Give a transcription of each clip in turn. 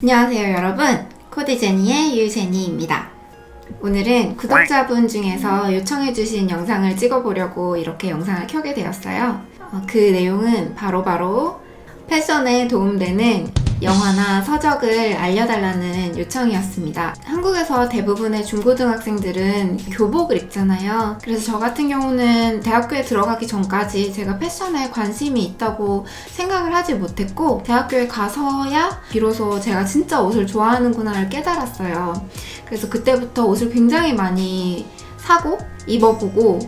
안녕하세요 여러분. 코디제니의 유제니입니다. 오늘은 구독자분 중에서 요청해주신 영상을 찍어보려고 이렇게 영상을 켜게 되었어요. 어, 그 내용은 바로바로 패션에 도움되는 영화나 서적을 알려달라는 요청이었습니다. 한국에서 대부분의 중고등학생들은 교복을 입잖아요. 그래서 저 같은 경우는 대학교에 들어가기 전까지 제가 패션에 관심이 있다고 생각을 하지 못했고, 대학교에 가서야 비로소 제가 진짜 옷을 좋아하는구나를 깨달았어요. 그래서 그때부터 옷을 굉장히 많이 사고, 입어보고,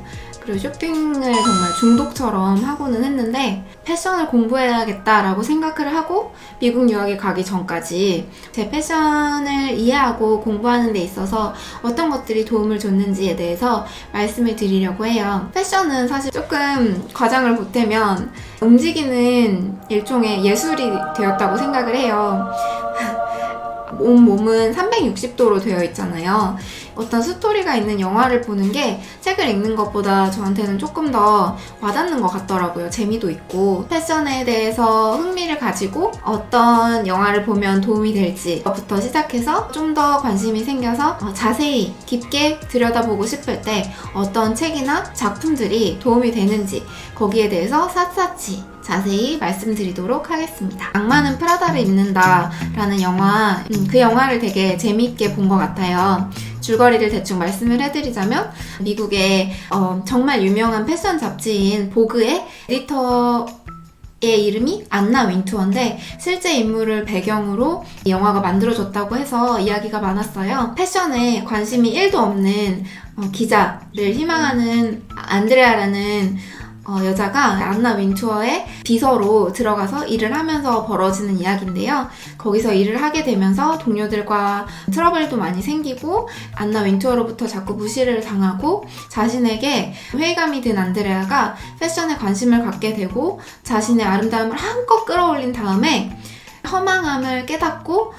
쇼핑을 정말 중독처럼 하고는 했는데 패션을 공부해야겠다라고 생각을 하고 미국 유학에 가기 전까지 제 패션을 이해하고 공부하는 데 있어서 어떤 것들이 도움을 줬는지에 대해서 말씀을 드리려고 해요. 패션은 사실 조금 과장을 보태면 움직이는 일종의 예술이 되었다고 생각을 해요. 온 몸은 360도로 되어 있잖아요. 어떤 스토리가 있는 영화를 보는 게 책을 읽는 것보다 저한테는 조금 더 와닿는 것 같더라고요. 재미도 있고 패션에 대해서 흥미를 가지고 어떤 영화를 보면 도움이 될지부터 시작해서 좀 더 관심이 생겨서 어, 자세히 깊게 들여다보고 싶을 때 어떤 책이나 작품들이 도움이 되는지 거기에 대해서 샅샅이 자세히 말씀드리도록 하겠습니다. 악마는 프라다를 입는다 라는 영화, 음, 그 영화를 되게 재미있게 본 것 같아요. 줄거리를 대충 말씀을 해드리자면 미국의 어, 정말 유명한 패션 잡지인 보그의 에디터 의 이름이 안나 윈투어인데 실제 인물을 배경으로 이 영화가 만들어졌다고 해서 이야기가 많았어요. 패션에 관심이 1도 없는 어, 기자를 희망하는 안드레아라는 어, 여자가 안나 윈투어의 비서로 들어가서 일을 하면서 벌어지는 이야기인데요. 거기서 일을 하게 되면서 동료들과 트러블도 많이 생기고 안나 윈투어로부터 자꾸 무시를 당하고 자신에게 회의감이 든 안드레아가 패션에 관심을 갖게 되고 자신의 아름다움을 한껏 끌어올린 다음에 허망함을 깨닫고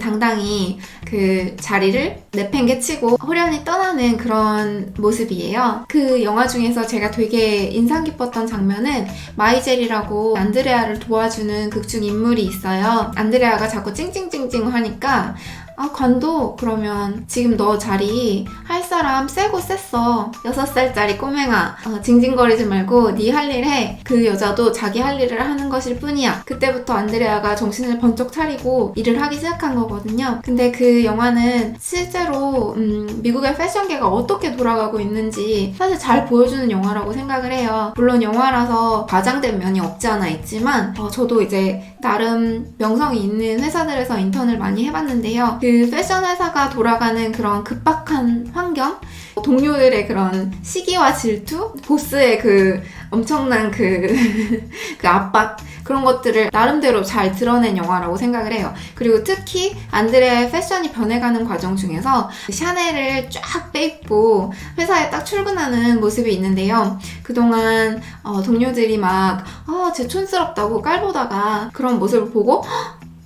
당당히 그 자리를 내팽개치고 호련히 떠나는 그런 모습이에요. 그 영화 중에서 제가 되게 인상 깊었던 장면은 마이젤이라고 안드레아를 도와주는 극중 인물이 있어요. 안드레아가 자꾸 찡찡찡찡 하니까 아, 관도 그러면 지금 너 자리 할 사람 세고 셌어. 6살짜리 꼬맹아. 어, 징징거리지 말고 네 할 일 해. 그 여자도 자기 할 일을 하는 것일 뿐이야. 그때부터 안드레아가 정신을 번쩍 차리고 일을 하기 시작한 거거든요. 근데 그 영화는 실제로 음, 미국의 패션계가 어떻게 돌아가고 있는지 사실 잘 보여주는 영화라고 생각을 해요. 물론 영화라서 과장된 면이 없지 않아 있지만 어, 저도 이제 나름 명성이 있는 회사들에서 인턴을 많이 해봤는데요. 그 패션 회사가 돌아가는 그런 급박한 환경, 동료들의 그런 시기와 질투, 보스의 그 엄청난 그, 그 압박, 그런 것들을 나름대로 잘 드러낸 영화라고 생각을 해요. 그리고 특히 안드레의 패션이 변해가는 과정 중에서 샤넬을 쫙 빼입고 회사에 딱 출근하는 모습이 있는데요. 그동안 어, 동료들이 막, 아, 쟤 촌스럽다고 깔보다가 그런 모습을 보고,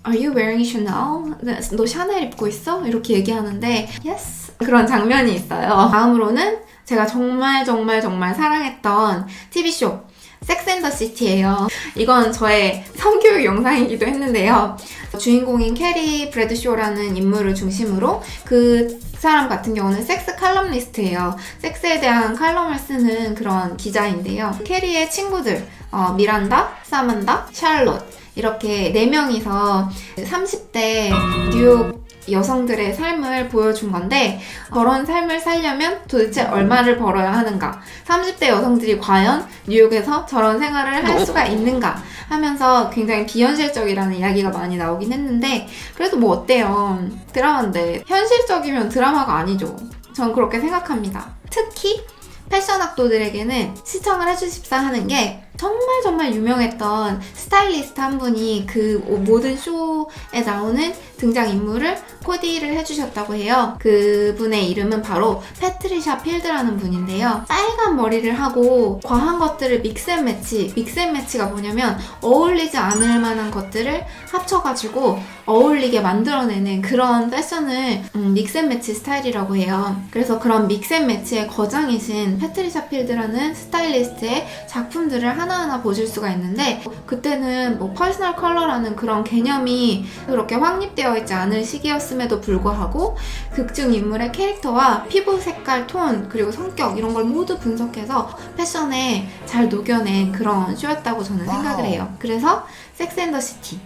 Are you wearing Chanel? 네, 너 샤넬 입고 있어? 이렇게 얘기하는데 Yes 그런 장면이 있어요. 다음으로는 제가 정말 정말 정말 사랑했던 TV쇼 섹스 앤더 시티예요. 이건 저의 성교육 영상이기도 했는데요. 주인공인 캐리 브래드쇼라는 인물을 중심으로 그 사람 같은 경우는 섹스 칼럼니스트예요. 섹스에 대한 칼럼을 쓰는 그런 기자인데요. 캐리의 친구들 어, 미란다, 사만다, 샬롯 이렇게 네 명이서 30대 뉴욕 여성들의 삶을 보여준 건데 그런 삶을 살려면 도대체 얼마를 벌어야 하는가? 30대 여성들이 과연 뉴욕에서 저런 생활을 할 수가 있는가? 하면서 굉장히 비현실적이라는 이야기가 많이 나오긴 했는데 그래도 뭐 어때요? 드라마인데 현실적이면 드라마가 아니죠. 전 그렇게 생각합니다. 특히 패션 학도들에게는 시청을 해주십사 하는 게 정말 정말 유명했던 스타일리스트 한 분이 그 모든 쇼에 나오는 등장인물을 코디를 해주셨다고 해요. 그분의 이름은 바로 패트리샤 필드라는 분인데요. 빨간 머리를 하고 과한 것들을 믹스앤매치, 믹스앤매치가 뭐냐면 어울리지 않을 만한 것들을 합쳐가지고 어울리게 만들어내는 그런 패션을 음, 믹스앤매치 스타일이라고 해요. 그래서 그런 믹스앤매치의 거장이신 패트리샤 필드라는 스타일리스트의 작품들을 하나 하나하나 보실 수가 있는데 그때는 뭐 퍼스널 컬러라는 그런 개념이 그렇게 확립되어 있지 않을 시기였음에도 불구하고 극중 인물의 캐릭터와 피부 색깔, 톤, 그리고 성격 이런 걸 모두 분석해서 패션에 잘 녹여낸 그런 쇼였다고 저는 생각을 해요. 그래서 섹스 앤더 시티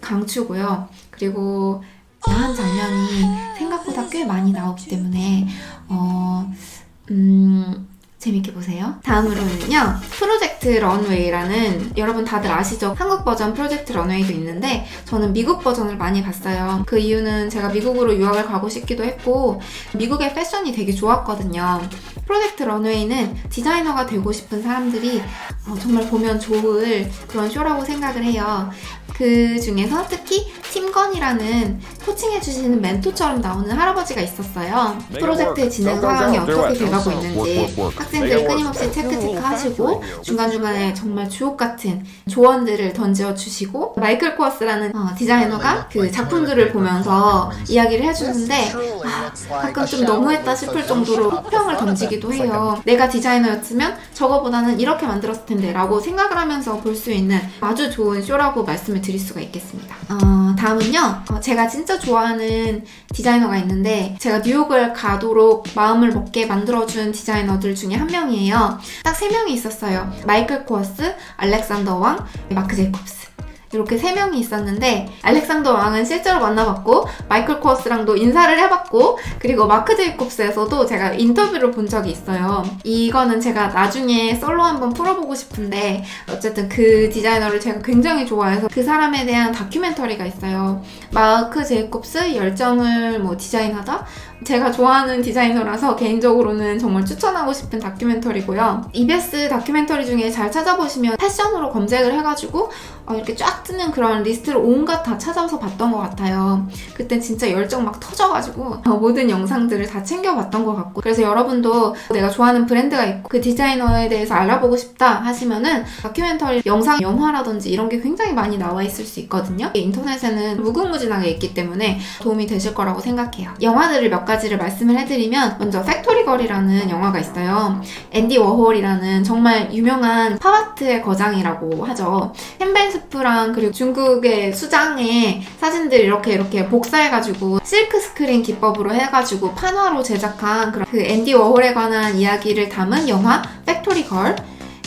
강추고요. 그리고 야한 장면이 생각보다 꽤 많이 나오기 때문에 어, 음, 재밌게 보세요. 다음으로는요, 프로젝트 런웨이라는 여러분 다들 아시죠? 한국 버전 프로젝트 런웨이도 있는데 저는 미국 버전을 많이 봤어요. 그 이유는 제가 미국으로 유학을 가고 싶기도 했고 미국의 패션이 되게 좋았거든요. 프로젝트 런웨이는 디자이너가 되고 싶은 사람들이 어, 정말 보면 좋을 그런 쇼라고 생각을 해요. 그 중에서 특히 팀건이라는 코칭해주시는 멘토처럼 나오는 할아버지가 있었어요. 프로젝트의 진행 상황이 어떻게 돼가고 있는지 학생들이 끊임없이 체크 체크 하시고 중간중간에 정말 주옥 같은 조언들을 던져 주시고 마이클 코어스라는 어, 디자이너가 그 작품들을 보면서 이야기를 해주는데 아, 가끔 좀 너무했다 싶을 정도로 호평을 던지기도 해요. 내가 디자이너였으면 저거보다는 이렇게 만들었을 텐데 라고 생각을 하면서 볼 수 있는 아주 좋은 쇼라고 말씀을 드릴 수가 있겠습니다. 어, 다음은요. 어, 제가 진짜 좋아하는 디자이너가 있는데 제가 뉴욕을 가도록 마음을 먹게 만들어준 디자이너들 중에 한 명이에요. 딱 세 명이 있었어요. 마이클 코어스, 알렉산더 왕, 마크 제이콥스. 이렇게 세 명이 있었는데 알렉산더 왕은 실제로 만나봤고 마이클 코어스랑도 인사를 해봤고 그리고 마크 제이콥스에서도 제가 인터뷰를 본 적이 있어요. 이거는 제가 나중에 솔로 한번 풀어보고 싶은데 어쨌든 그 디자이너를 제가 굉장히 좋아해서 그 사람에 대한 다큐멘터리가 있어요. 마크 제이콥스 열정을 뭐 디자인하다 제가 좋아하는 디자이너라서 개인적으로는 정말 추천하고 싶은 다큐멘터리고요. EBS 다큐멘터리 중에 잘 찾아보시면 패션으로 검색을 해가지고 어, 이렇게 쫙 뜨는 그런 리스트를 온갖 다 찾아서 봤던 것 같아요. 그때 진짜 열정 막 터져가지고 어, 모든 영상들을 다 챙겨봤던 것 같고 그래서 여러분도 내가 좋아하는 브랜드가 있고 그 디자이너에 대해서 알아보고 싶다 하시면은 다큐멘터리 영상 영화라든지 이런 게 굉장히 많이 나와 있을 수 있거든요. 인터넷에는 무궁무진하게 있기 때문에 도움이 되실 거라고 생각해요. 영화들을 몇 가지 를 말씀을 해드리면 먼저 팩토리 걸이라는 영화가 있어요. 앤디 워홀이라는 정말 유명한 팝아트의 거장이라고 하죠. 햄벤스프랑 그리고 중국의 수장의 사진들 이렇게 이렇게 복사해가지고 실크 스크린 기법으로 해가지고 판화로 제작한 그런 그 앤디 워홀에 관한 이야기를 담은 영화 팩토리 걸.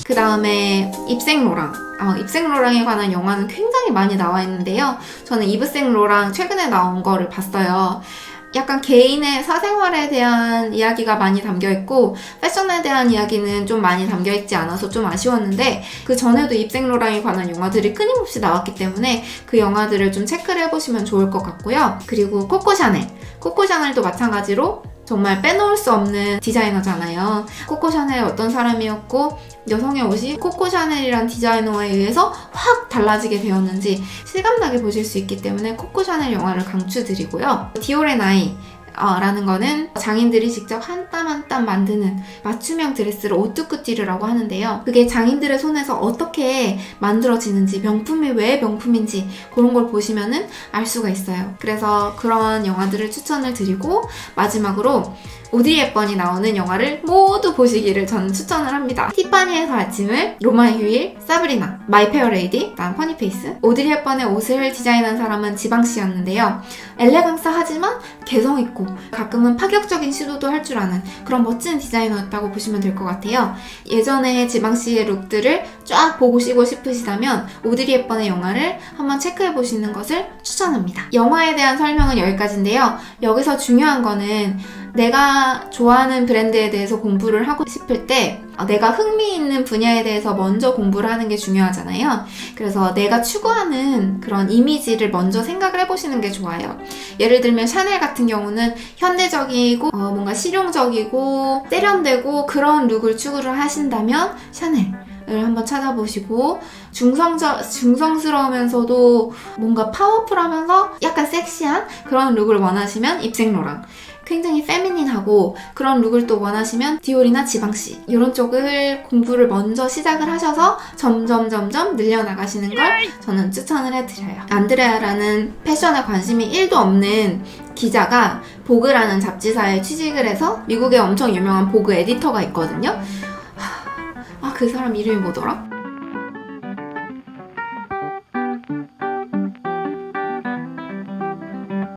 그 다음에 입생 로랑. 어, 입생 로랑에 관한 영화는 굉장히 많이 나와 있는데요. 저는 이브생 로랑 최근에 나온 거를 봤어요. 약간 개인의 사생활에 대한 이야기가 많이 담겨 있고 패션에 대한 이야기는 좀 많이 담겨 있지 않아서 좀 아쉬웠는데 그 전에도 입생로랑에 관한 영화들이 끊임없이 나왔기 때문에 그 영화들을 좀 체크를 해보시면 좋을 것 같고요. 그리고 코코 샤넬. 코코 샤넬도 마찬가지로 정말 빼놓을 수 없는 디자이너잖아요. 코코 샤넬 어떤 사람이었고 여성의 옷이 코코 샤넬이란 디자이너에 의해서 확 달라지게 되었는지 실감나게 보실 수 있기 때문에 코코 샤넬 영화를 강추드리고요. 디올의 나이 어, 라는 거는 장인들이 직접 한 땀 한 땀 만드는 맞춤형 드레스를 오뚜쿠띠르라고 하는데요. 그게 장인들의 손에서 어떻게 만들어지는지 명품이 왜 명품인지 그런 걸 보시면은 알 수가 있어요. 그래서 그런 영화들을 추천을 드리고 마지막으로 오드리 헵번이 나오는 영화를 모두 보시기를 저는 추천을 합니다. 티파니에서 아침을, 로마의 휴일, 사브리나, 마이 페어 레이디, 난 퍼니페이스. 오드리 헵번의 옷을 디자인한 사람은 지방 씨였는데요. 엘레강스 하지만 개성 있고 가끔은 파격적인 시도도 할 줄 아는 그런 멋진 디자이너였다고 보시면 될 것 같아요. 예전에 지방 씨의 룩들을 쫙 보고 시고 싶으시다면 오드리 헵번의 영화를 한번 체크해 보시는 것을 추천합니다. 영화에 대한 설명은 여기까지인데요. 여기서 중요한 거는 내가 좋아하는 브랜드에 대해서 공부를 하고 싶을 때 어, 내가 흥미 있는 분야에 대해서 먼저 공부를 하는 게 중요하잖아요. 그래서 내가 추구하는 그런 이미지를 먼저 생각을 해보시는 게 좋아요. 예를 들면 샤넬 같은 경우는 현대적이고 어, 뭔가 실용적이고 세련되고 그런 룩을 추구를 하신다면 샤넬 을 한번 찾아보시고 중성저, 중성스러우면서도 뭔가 파워풀하면서 약간 섹시한 그런 룩을 원하시면 입생로랑 굉장히 페미닌하고 그런 룩을 또 원하시면 디올이나 지방씨 이런 쪽을 공부를 먼저 시작을 하셔서 점점 점점 늘려나가시는 걸 저는 추천을 해드려요. 안드레아라는 패션에 관심이 1도 없는 기자가 보그라는 잡지사에 취직을 해서 미국에 엄청 유명한 보그 에디터가 있거든요. 아 그 사람 이름이 뭐더라?